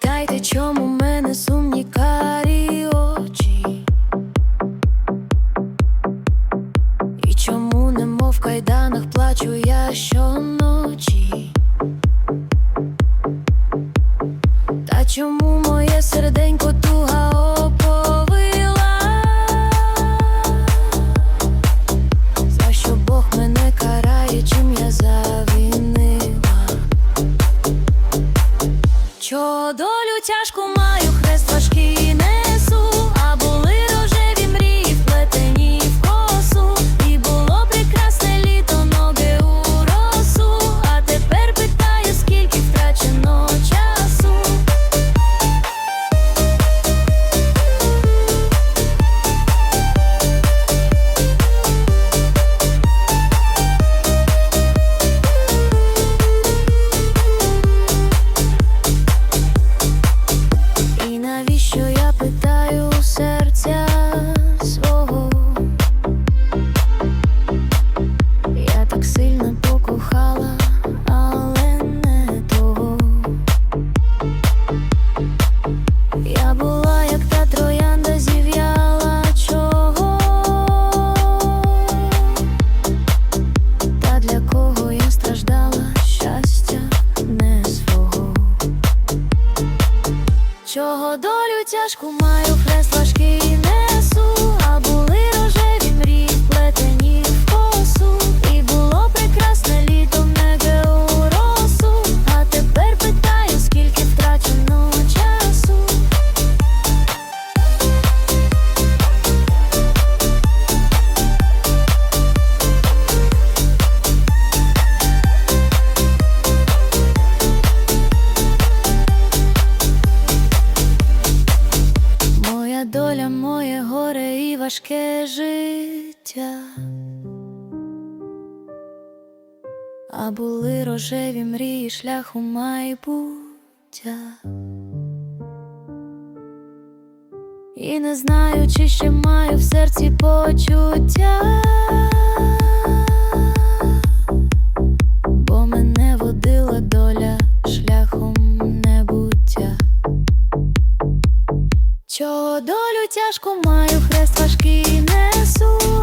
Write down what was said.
Питайте, чому в мене сумні карі очі, і чому немов в кайданах плачу я щоночі? Та чому моє серденько? Що долю тяжку маю хрест. чого долю тяжку маю хрест. Доля, моє горе і важке життя. А були рожеві мрії шляху майбуття. І не знаю, чи ще маю в серці почуття, Чого долю тяжку маю, хрест важкий несу,